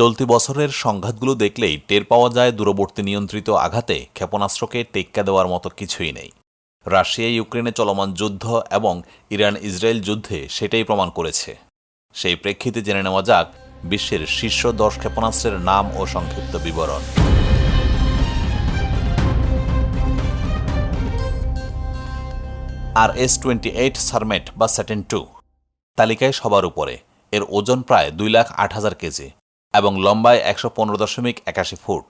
চলতি বছরের সংঘাতগুলো দেখলেই টের পাওয়া যায় দূরবর্তী নিয়ন্ত্রিত আঘাতে ক্ষেপণাস্ত্রকে টেক্কা দেওয়ার মতো কিছুই নেই। রাশিয়া, ইউক্রেনে চলমান যুদ্ধ এবং ইরান ইসরায়েল যুদ্ধে সেটাই প্রমাণ করেছে। সেই প্রেক্ষিতে জেনে নেওয়া যাক বিশ্বের শীর্ষ দশ ক্ষেপণাস্ত্রের নাম ও সংক্ষিপ্ত বিবরণ। R S twenty eight Sarmat বা স্যাটেন টু, তালিকায় সবার উপরে। এর ওজন প্রায় দুই লাখ আট হাজার কেজি। এবং লম্বায় একশো পনেরো দশমিক একাশি ফুট।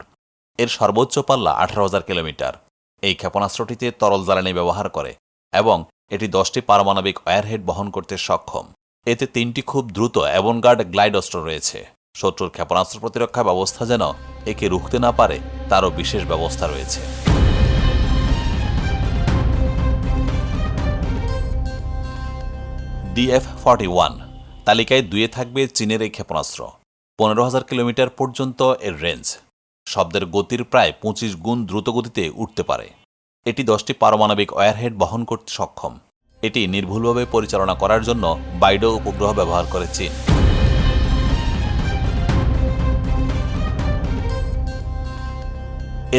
এর সর্বোচ্চ পাল্লা আঠারো হাজার কিলোমিটার। এই ক্ষেপণাস্ত্রটিতে তরল জ্বালানি ব্যবহার করে এবং এটি দশটি পারমাণবিক ওয়ারহেড বহন করতে সক্ষম। এতে তিনটি খুব দ্রুত অ্যাভনগার্ড গ্লাইড অস্ত্র রয়েছে। শত্রুর ক্ষেপণাস্ত্র প্রতিরক্ষা ব্যবস্থা যেন একে রুখতে না পারে, তারও বিশেষ ব্যবস্থা রয়েছে। ডিএফ ফর্টি ওয়ান, তালিকায় দুয়ে থাকবে চীনের এই ক্ষেপণাস্ত্র। পনেরো হাজার কিলোমিটার পর্যন্ত এর রেঞ্জ শব্দের গতির প্রায় পঁচিশ গুণ দ্রুতগতিতে উঠতে পারে। এটি দশটি পারমাণবিক ওয়ারহেড বহন করতে সক্ষম। এটি নির্ভুলভাবে পরিচালনা করার জন্য বাইডো উপগ্রহ ব্যবহার করে চীন।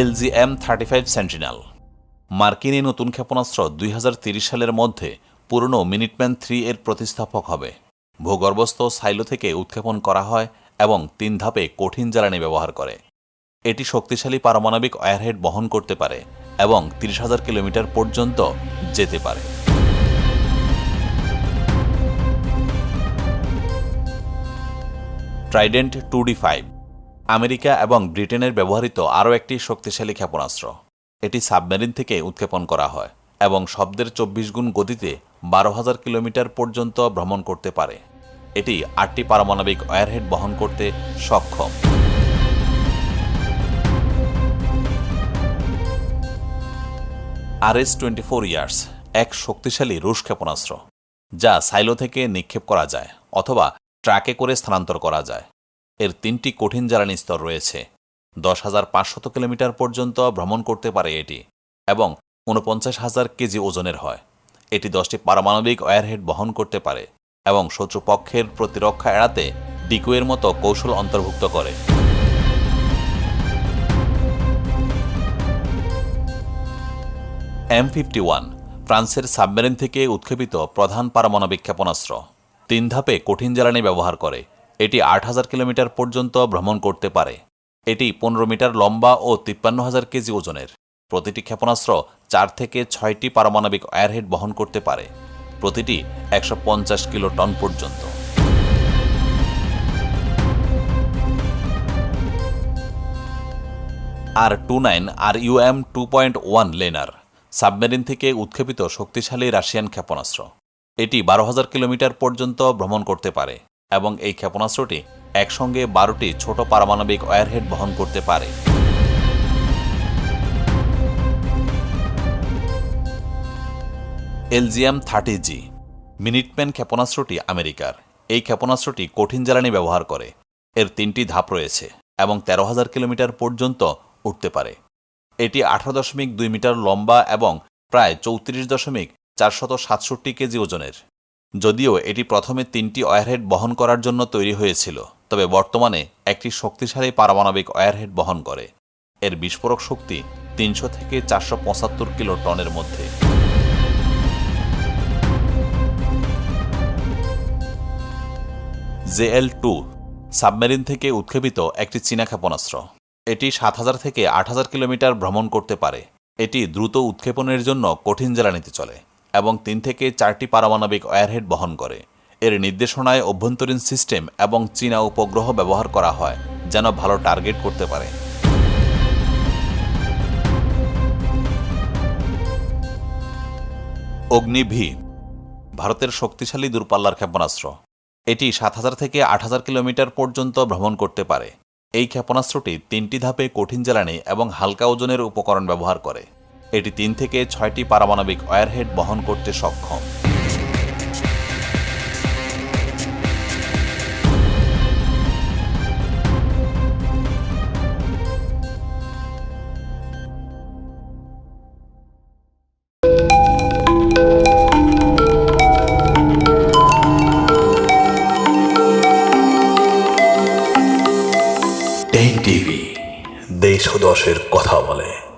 এলজিএম থার্টি ফাইভ সেন্টিনাল মার্কিন এই নতুন ক্ষেপণাস্ত্র দুই সালের মধ্যে পুরনো মিনিটম্যান থ্রি এর প্রতিস্থাপক হবে। ভূগর্ভস্থ সাইলো থেকে উৎক্ষেপণ করা হয় এবং তিন ধাপে কঠিন জ্বালানি ব্যবহার করে। এটি শক্তিশালী পারমাণবিক ওয়ারহেড বহন করতে পারে এবং তিরিশ হাজার কিলোমিটার পর্যন্ত যেতে পারে। Trident two D five America এবং ব্রিটেনের ব্যবহৃত আরও একটি শক্তিশালী ক্ষেপণাস্ত্র। এটি সাবমেরিন থেকে উৎক্ষেপণ করা হয় এবং শব্দের চব্বিশ গুণ গতিতে বারো হাজার কিলোমিটার পর্যন্ত ভ্রমণ করতে পারে। এটি আটটি পারমাণবিক ওয়ারহেড বহন করতে সক্ষম। R S twenty four Yars, এক শক্তিশালী রুশ ক্ষেপণাস্ত্র, যা সাইলো থেকে নিক্ষেপ করা যায় অথবা ট্রাকে করে স্থানান্তর করা যায়। এর তিনটি কঠিন জ্বালানি স্তর রয়েছে। দশ হাজার পাঁচশত কিলোমিটার পর্যন্ত ভ্রমণ করতে পারে এটি এবং ঊনপঞ্চাশ হাজার কেজি ওজনের হয়। এটি দশটি পারমাণবিক ওয়ারহেড বহন করতে পারে। এবং শত্রুপক্ষের প্রতিরক্ষা এড়াতে ডিকুয়ের মতো কৌশল অন্তর্ভুক্ত করে। এম ফিফটি ওয়ান, ফ্রান্সের সাবমেরিন থেকে উৎক্ষেপিত প্রধান পারমাণবিক ক্ষেপণাস্ত্র। তিন ধাপে কঠিন জ্বালানি ব্যবহার করে। এটি আট হাজার কিলোমিটার পর্যন্ত ভ্রমণ করতে পারে। এটি পনেরো মিটার লম্বা ও তিপ্পান্ন হাজার কেজি ওজনের। প্রতিটি ক্ষেপণাস্ত্র চার থেকে ছয়টি পারমাণবিক ওয়ারহেড বহন করতে পারে। প্রতিটি একশো পঞ্চাশ কিলো টন পর্যন্ত। R two nine R UM two point one Layner, submarine থেকে উৎক্ষেপিত শক্তিশালী রাশিয়ান ক্ষেপণাস্ত্র। এটি বারো হাজার কিলোমিটার পর্যন্ত ভ্রমণ করতে পারে এবং এই ক্ষেপণাস্ত্রটি একসঙ্গে বারোটি ছোট পারমাণবিক ওয়ারহেড বহন করতে পারে। এলজিএম থার্টি জি। মিনিটম্যান ক্ষেপণাস্ত্রটি আমেরিকার। এই ক্ষেপণাস্ত্রটি কঠিন জ্বালানি ব্যবহার করে। এর তিনটি ধাপ রয়েছে এবং তেরো হাজার কিলোমিটার পর্যন্ত উঠতে পারে। এটি আঠারো দশমিক দুই মিটার লম্বা এবং প্রায় চৌত্রিশ দশমিক চারশত সাতষট্টি কেজি ওজনের। যদিও এটি প্রথমে তিনটি ওয়ারহেড বহন করার জন্য তৈরি হয়েছিল, তবে বর্তমানে একটি শক্তিশালী পারমাণবিক ওয়ারহেড বহন করে। এর বিস্ফোরক শক্তি তিনশো থেকে চারশো পঁচাত্তর কিলো টনের মধ্যে। জেএল টু, সাবমেরিন থেকে উৎক্ষেপিত একটি চীনা ক্ষেপণাস্ত্র এটি সাত হাজার থেকে আট হাজার কিলোমিটার ভ্রমণ করতে পারে। এটি দ্রুত উৎক্ষেপণের জন্য কঠিন জ্বালানিতে চলে এবং তিন থেকে চারটি পারমাণবিক ওয়ারহেড বহন করে। এর নির্দেশনায় অভ্যন্তরীণ সিস্টেম এবং চীনা উপগ্রহ ব্যবহার করা হয়, যেন ভালো টার্গেট করতে পারে। অগ্নি ভি ভারতের শক্তিশালী দূরপাল্লার ক্ষেপণাস্ত্র। এটি সাত হাজার থেকে আট হাজার কিলোমিটার পর্যন্ত ভ্রমণ করতে পারে। এই ক্ষেপণাস্ত্রটি তিনটি ধাপে কঠিন জ্বালানি এবং হালকা ওজনের উপকরণ ব্যবহার করে। এটি তিন থেকে ছয়টি পারমাণবিক ওয়ারহেড বহন করতে সক্ষম। ও দশের কথা বলে।